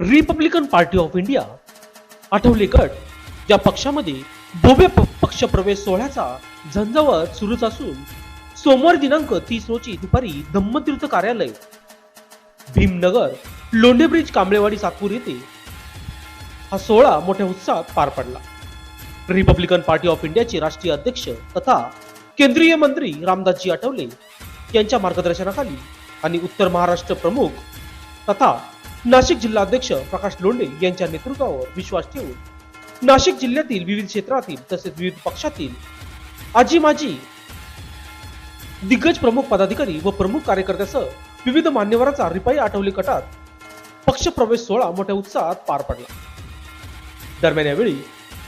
Republican party of India Athawale गट या पक्षामध्ये भव्य पक्ष पक्षप्रवेश सोहळ्याचा झंझावत सुरूच असून सोमवार दिनांक तीस रोजी दुपारी धम्मतीर्थ कार्यालय भीमनगर लोंढे ब्रिज कांबळेवाडी सातपूर येथे हा सोहळा मोठ्या उत्साहात पार पडला. रिपब्लिकन पार्टी ऑफ इंडियाचे राष्ट्रीय अध्यक्ष तथा केंद्रीय मंत्री रामदासजी आठवले यांच्या मार्गदर्शनाखाली आणि उत्तर महाराष्ट्र प्रमुख तथा नाशिक जिल्हाध्यक्ष प्रकाश लोंढे यांच्या नेतृत्वावर विश्वास ठेवून नाशिक जिल्ह्यातील विविध क्षेत्रातील तसेच विविध पक्षातील आजी माजी दिग्गज प्रमुख पदाधिकारी व प्रमुख कार्यकर्त्यासह विविध मान्यवरांचा रिपाई आठवले गटात पक्षप्रवेश सोहळा मोठ्या उत्साहात पार पडला. दरम्यान यावेळी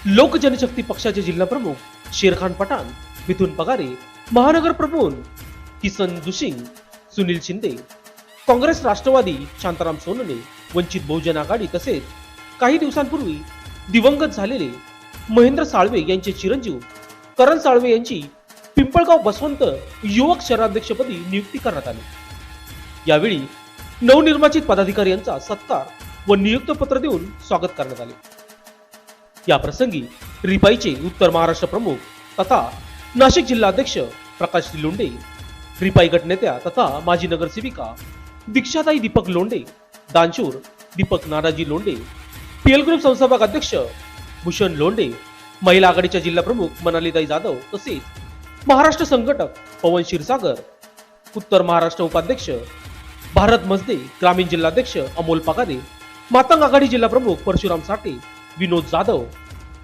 लोक जनशक्ती पक्षाचे जिल्हा प्रमुख शेरखान पठाण मिथुन पगारे महानगर प्रमुख किसन दुशिंग सुनील शिंदे काँग्रेस राष्ट्रवादी शांताराम सोनने वंचित बहुजन आघाडी तसेच काही दिवसांपूर्वी दिवंगत झालेले महेंद्र साळवे यांचे चिरंजीव करण साळवे यांची पिंपळगाव बसवंत युवक शहराध्यक्षपदी नियुक्ती करण्यात आली. यावेळी नवनिर्वाचित पदाधिकारी यांचा सत्कार व नियुक्त पत्र देऊन स्वागत करण्यात आले. या प्रसंगी रिपाईचे उत्तर महाराष्ट्र प्रमुख तथा नाशिक जिल्हाध्यक्ष प्रकाश लोंडे रिपाई गटनेत्या तथा माजी नगरसेविका दीक्षाताई दीपक लोंडे दानशूर दीपक नाराजी लोंडे पीएल ग्रुप संस्थापक अध्यक्ष भूषण लोंडे महिला आघाडीच्या जिल्हा प्रमुख मनालीताई जाधव तसेच महाराष्ट्र संघटक पवन क्षीरसागर उत्तर महाराष्ट्र उपाध्यक्ष भारत मजदे ग्रामीण जिल्हाध्यक्ष अमोल पागादे मातंग आघाडी जिल्हा प्रमुख परशुराम साठे विनोद जाधव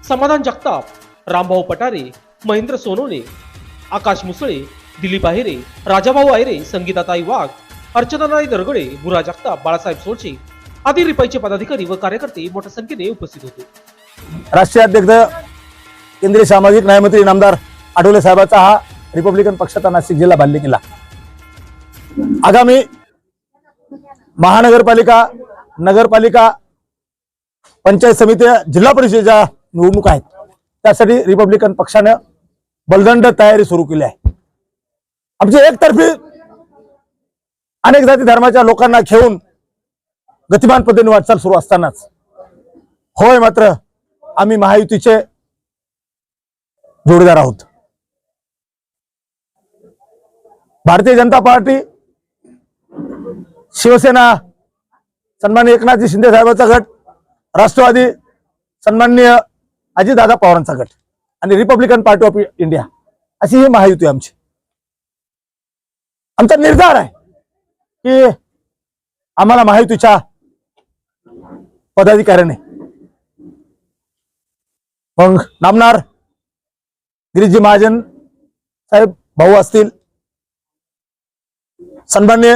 समाधान जगताप रामभाऊ पटारे महेंद्र सोनोने आकाश मुसळे दिलीप आहिरे राजाभाऊ आहिरे संगीताताई वाघ अर्चनाताई दरगडे बुरा जगताप बाळासाहेब सोळचे आदी रिपाईचे पदाधिकारी व कार्यकर्ते मोठ्या संख्येने उपस्थित होते. राष्ट्रीय अध्यक्ष केंद्रीय सामाजिक न्यायमंत्री नामदार आठवले साहेबांचा हा रिपब्लिकन पक्षाचा नाशिक जिल्हा बांधले किल्ला आगामी महानगरपालिका नगरपालिका पंचायत समिती जिल्हा परिषदेच्या निवडणूक आहेत त्यासाठी रिपब्लिकन पक्षानं बलदंड तयारी सुरू केली आहे. आमची एकतर्फी अनेक जाती धर्माच्या लोकांना घेऊन गतिमान पद्धतीने वाटचाल सुरू असतानाच. होय मात्र आम्ही महायुतीचे जोडीदार आहोत. भारतीय जनता पार्टी शिवसेना सन्मान्य एकनाथजी शिंदे साहेबांचा गट राष्ट्रवादी सन्मान्य अजितदादा पवारांचा गट आणि रिपब्लिकन पार्टी ऑफ इंडिया. अशी ही महायुती आमची. आमचा निर्धार आहे. की आम्हाला महायुतीच्या पदाधिकाऱ्याने. मग नामणार गिरीजी महाजन साहेब भाऊ असतील. सन्मान्य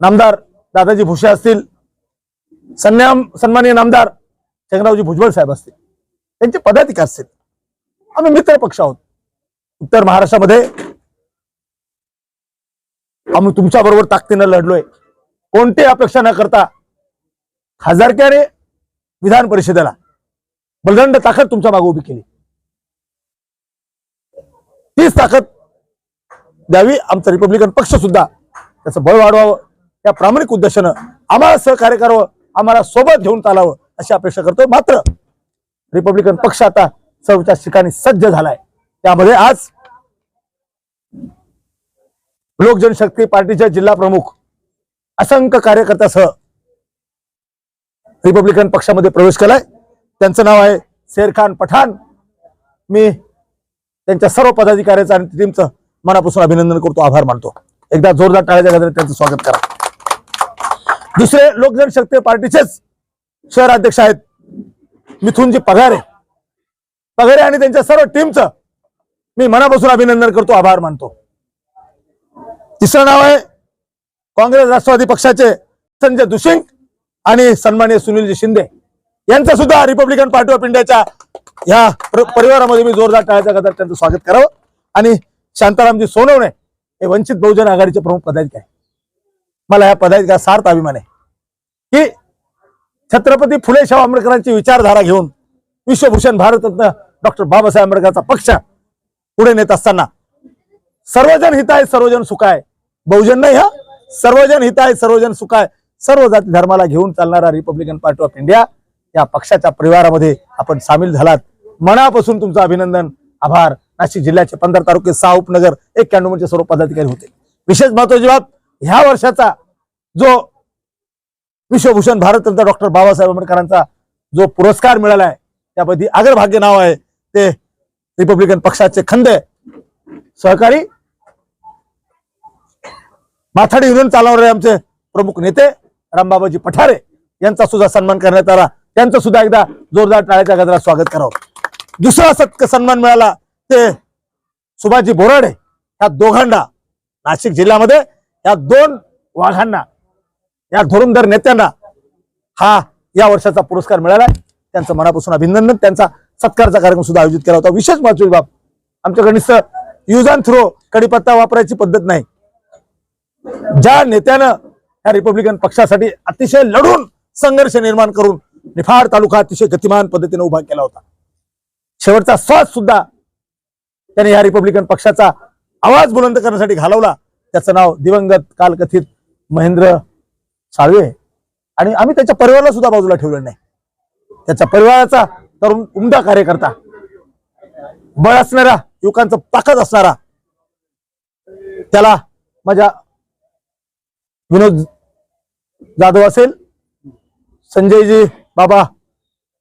नामदार दादाजी भुसे असतील. सन्याम सन्मान्य नामदार शंकरावजी भुजबळ साहेब असतील. त्यांचे पदाधिकारी असतील. आम्ही मित्र पक्ष आहोत. उत्तर महाराष्ट्रामध्ये आम्ही तुमच्या बरोबर ताकदीनं लढलोय. कोणती अपेक्षा न करता खासदारक्याने विधान परिषदेला बलदंड ताकद तुमच्या मागे उभी केली. तीच ताकद द्यावी आमचा रिपब्लिकन पक्ष सुद्धा त्याचं बळ वाढवावं. या प्रामाणिक उद्देशानं आम्हाला सहकार्य करावं आम्हाला सोबत घेऊन चालावं अशी अपेक्षा करतोय. मात्र रिपब्लिकन पक्ष आता सर्वच्या ठिकाणी सज्ज झालाय. त्यामध्ये आज लोक जनशक्ती पार्टीच्या जिल्हा प्रमुख असंख्य कार्यकर्त्यासह रिपब्लिकन पक्षामध्ये प्रवेश केलाय. त्यांचं नाव आहे शेरखान पठाण. मी त्यांच्या सर्व पदाधिकाऱ्याचं आणि टीमचं मनापासून अभिनंदन करतो आभार मानतो. एकदा जोरदार टाळ्याच्या गजरात त्यांचं स्वागत करा. दुसरे लोक जनशक्ती पार्टीचेच शहर अध्यक्ष आहेत मिथुनजी पगारे. पगारे आणि त्यांच्या सर्व टीमचं मी मनापासून अभिनंदन करतो आभार मानतो. तिसरं नाव आहे काँग्रेस राष्ट्रवादी पक्षाचे संजय दुशिंग आणि सन्मान्य सुनीलजी शिंदे. यांचा सुद्धा रिपब्लिकन पार्टी ऑफ इंडियाच्या या परिवारामध्ये मी जोरदार टाळ्याच्या गजरात त्यांचं स्वागत करावं. आणि शांतारामजी सोनवणे हे वंचित बहुजन आघाडीचे प्रमुख पदाधिकारी मला या पदाधिका सार्थ अभिमान आहे. की छत्रपती फुले शाहू आंबेडकरांची विचारधारा घेऊन विश्वभूषण भारतरत्न डॉक्टर बाबासाहेब आंबेडकरचा पक्ष पुढे नेत असताना सर्वजन हिताय सर्वजन सुखाय. बहुजन नाही हा? सर्वजन हिताय सर्वजन सुखाय. सर्व जाती धर्माला घेऊन चालणारा रिपब्लिकन पार्टी ऑफ इंडिया या पक्षाच्या परिवारामध्ये आपण सामील झालात. मनापासून तुमचं अभिनंदन आभार. नाशिक जिल्ह्याचे पंधरा तालुके सहा उपनगर एक कॅन्टोनमेंटचे सर्व पदाधिकारी होते. विशेष महत्वाची बाब ह्या वर्षाचा जो विश्वभूषण भारतरत्न डॉक्टर बाबासाहेब आंबेडकरांचा जो पुरस्कार मिळाला आहे त्यापैकी अग्रभाग्य नाव आहे ते रिपब्लिकन पक्षाचे खंदे. सहकारी माथाडी युनियन चालवणारे आमचे प्रमुख नेते रामबाबाजी पठारे यांचा सुद्धा सन्मान करण्यात आला. त्यांचं सुद्धा एकदा जोरदार टाळ्याच्या गजरात स्वागत करावं. दुसरा सत्क सन्मान मिळाला ते सुभाषजी बोराडे. ह्या दोघांना नाशिक जिल्ह्यामध्ये या दोन वाघांना या धोरणधर नेत्यांना हा या वर्षाचा पुरस्कार मिळाला. त्यांचं मनापासून अभिनंदन. त्यांचा सत्कारचा कार्यक्रम सुद्धा आयोजित केला होता. विशेष महत्वाची बाब आमच्याकडे नुसतं यूज अँड थ्रो कडीपत्ता वापरायची पद्धत नाही. ज्या नेत्यानं या रिपब्लिकन पक्षासाठी अतिशय लढून संघर्ष निर्माण करून निफाड तालुका अतिशय गतिमान पद्धतीने उभा केला होता. शेवटचा श्वास सुद्धा त्याने या रिपब्लिकन पक्षाचा आवाज बुलंद करण्यासाठी घालवला. त्याचं नाव दिवंगत कालकथित महेंद्र साळवे आणि आम्ही त्याच्या परिवाराला सुद्धा बाजूला ठेवलं नाही. त्याच्या परिवाराचा तरुण उमदा कार्यकर्ता बळ असणारा युवकांचा ताकद असणारा त्याला माझ्या विनोद जाधव असेल संजयजी बाबा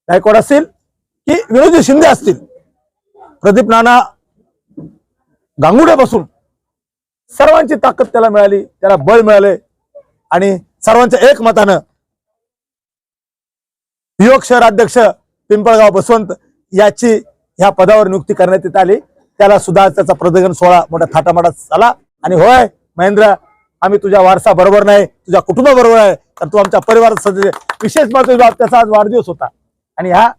गायकवाड असतील की विनोदजी शिंदे असतील. प्रदीप नाना गांगुड्यापासून सर्वांची ताकद त्याला मिळाली त्याला बळ मिळाले आणि सर्वांच्या एकमतानं युवक शहर अध्यक्ष पिंपळगाव बसवंत याची ह्या पदावर नियुक्ती करण्यात येत आली. त्याला सुद्धा त्याचा प्रदर्शन सोहळा मोठ्या थाटामाटात झाला. आणि होय महेंद्र आम्ही तुझ्या वारसा बरोबर नाही तुझ्या कुटुंबाबरोबर आहे तर तू आमच्या परिवार सदस्य विशेष महत्वाची बाब त्याचा आज वाढदिवस होता. आणि ह्या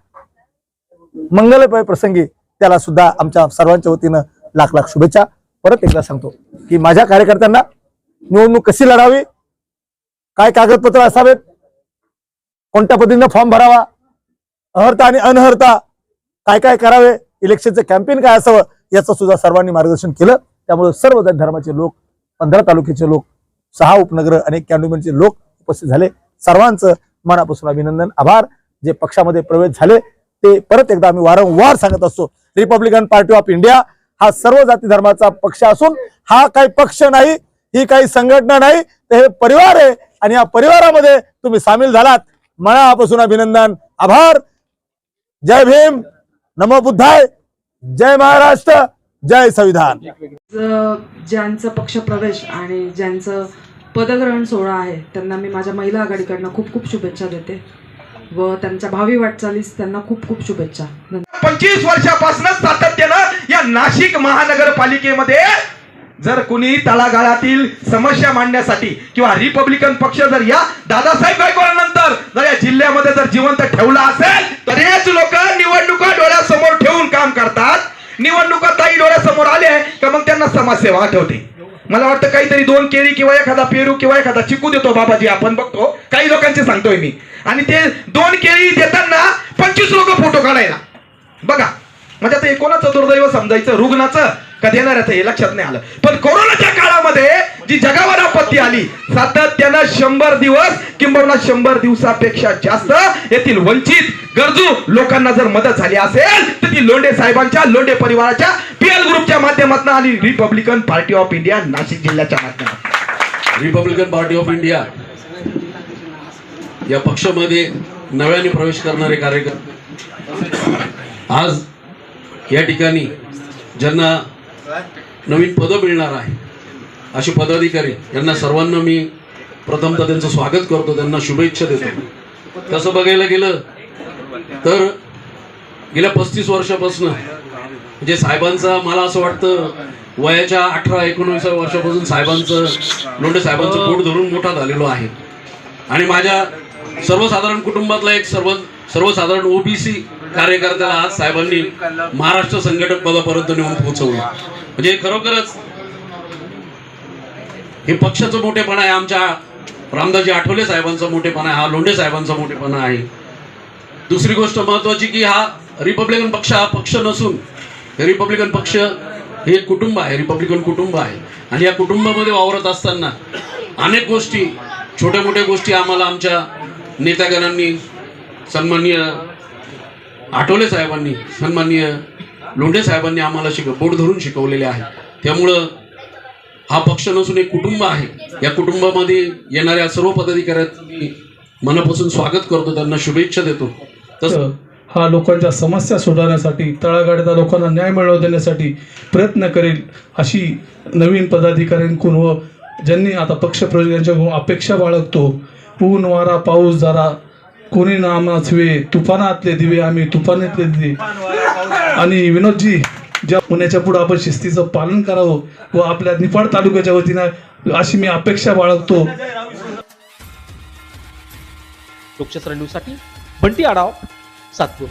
मंगलमय प्रसंगी त्याला सुद्धा आमच्या सर्वांच्या वतीनं लाख लाख शुभेच्छा. परत एकदा सांगतो की माझ्या कार्यकर्त्यांना निवडणूक कशी लढावी काय कागदपत्र असावेत कोणत्या पद्धतीनं फॉर्म भरावा अहर्ता आणि अनहर्ता काय काय करावे इलेक्शनचं कॅम्पेन काय असावं याचं सुद्धा सर्वांनी मार्गदर्शन केलं. त्यामुळे सर्व धर्माचे लोक पंधरा तालुक्याचे लोक सहा उपनगर अनेक कॅन्टोनमेंटचे लोक उपस्थित झाले. सर्वांचं मनापासून अभिनंदन आभार. जे पक्षामध्ये प्रवेश झाले ते परत एकदा आम्ही वारंवार सांगत असतो रिपब्लिकन पार्टी ऑफ इंडिया हा सर्व जाती धर्माचा पक्ष असून हा काही पक्ष नाही ही काही संघटना नाही तर हे परिवार आहे आणि या परिवारामध्ये तुम्ही सामील झालात. मनापासून अभिनंदन आभार. जय भीम. नमो बुद्धाय. जय महाराष्ट्र. जय संविधान. ज्यांचं पक्षप्रवेश आणि ज्यांचं पदग्रहण सोहळा आहे त्यांना मी माझ्या महिला आघाडीकडनं खूप खूप शुभेच्छा देते व त्यांच्या भावी वाटचालीस त्यांना खूप खूप शुभेच्छा. पंचवीस वर्षापासून सातत्यानं या नाशिक महानगरपालिकेमध्ये जर कुणी तळागाळातील समस्या मांडण्यासाठी किंवा रिपब्लिकन पक्ष जर या दादासाहेब गायकवाडानंतर जर या जिल्ह्यामध्ये जर जिवंत ठेवला असेल तर हेच लोक निवडणुका डोळ्यासमोर ठेवून काम करतात. निवडणुका ताई डोळ्यासमोर आले का मग त्यांना समाजसेवा आठवते. मला वाटतं काहीतरी दोन केळी किंवा एखादा पेरू किंवा एखादा चिकू देतो बाबाजी आपण बघतो. काही लोकांचे सांगतोय मी. आणि ते दोन केळी देताना पंचवीस लोक फोटो काढायला. बघा. म्हणजे आता एकोणाचं कोणाचं दुर्दैव समजायचं? रुग्णाचं. कधी येणार आहे हे लक्षात नाही आलं. पण कोरोनाच्या काळामध्ये जी जगावर आपत्ती आली सातत्यानं शंभर दिवस किंबहुना शंभर दिवसापेक्षा जास्त येथील वंचित गरजू लोकांना जर मदत झाली असेल तर ती लोंढे साहेबांच्या लोंढे परिवाराच्या पीएल ग्रुपच्या माध्यमातून आणि Republican party of India Nashik जिल्ह्याच्या माध्यमातून. रिपब्लिकन पार्टी ऑफ इंडिया या पक्षामध्ये नव्याने प्रवेश करणारे कार्यकर्ते. आज या ठिकाणी ज्यांना नवीन पदं मिळणार आहे. असे पदाधिकारी यांना सर्वांना मी प्रथमतः त्यांचं स्वागत करतो त्यांना शुभेच्छा देतो. तसं बघायला गेलं तर गेल्या पस्तीस वर्षापासून म्हणजे साहेबांचा मला असं वाटतं वयाच्या अठरा एकोणवीसाव्या वर्षापासून साहेबांचं लोंढे साहेबांचं पोट धरून मोठा झालेलो आहे. आणि माझ्या सर्वसाधारण कुटुंबातला एक सर्व सर्वसाधारण ओबीसी कार्यकर्त्याला आज साहेबांनी महाराष्ट्र संघटक पदापर्यंत नेऊन पोहोचवलं. म्हणजे खरोखरच हे पक्षाचं मोठेपणा आहे आमच्या रामदासजी आठवले साहेबांचा मोठेपणा आहे हा लोंढे साहेबांचा मोठेपणा आहे. दुसरी गोष्ट महत्वाची की हा रिपब्लिकन पक्ष हा पक्ष नसून हे रिपब्लिकन पक्ष हे एक कुटुंब आहे रिपब्लिकन कुटुंब आहे. आणि या कुटुंबामध्ये वावरत असताना अनेक गोष्टी छोट्या मोठ्या गोष्टी आम्हाला आमच्या नेत्यागणांनी सन्माननीय आठवले साहेबांनी सन्माननीय लोंढे साहेबांनी आम्हाला शिक बोट धरून शिकवलेले आहे. त्यामुळं हा पक्ष नसून एक कुटुंब आहे. या कुटुंबामध्ये येणाऱ्या सर्व पदाधिकाऱ्यांनी मनापासून स्वागत करतो त्यांना शुभेच्छा देतो. तसं हा लोकांच्या समस्या सोडवण्यासाठी तळागाळातल्या लोकांना न्याय मिळवून देण्यासाठी प्रयत्न करेल अशी नवीन पदाधिकाऱ्यांकडून व ज्यांनी आता पक्षप्रवेश यांच्याकडून अपेक्षा बाळगतो ऊन वारा पाऊस जरा कोणी नाम असवे तुफानातले दिवे आम्ही तुफानातले दिवे. आणि विनोदजी ज्या पुण्याच्या पुढं आपण शिस्तीचं पालन करावं व आपल्या निफाड तालुक्याच्या वतीनं अशी मी अपेक्षा बाळगतो. लोकशास्त्र न्यूजसाठी बंटी आढाव सातपूर.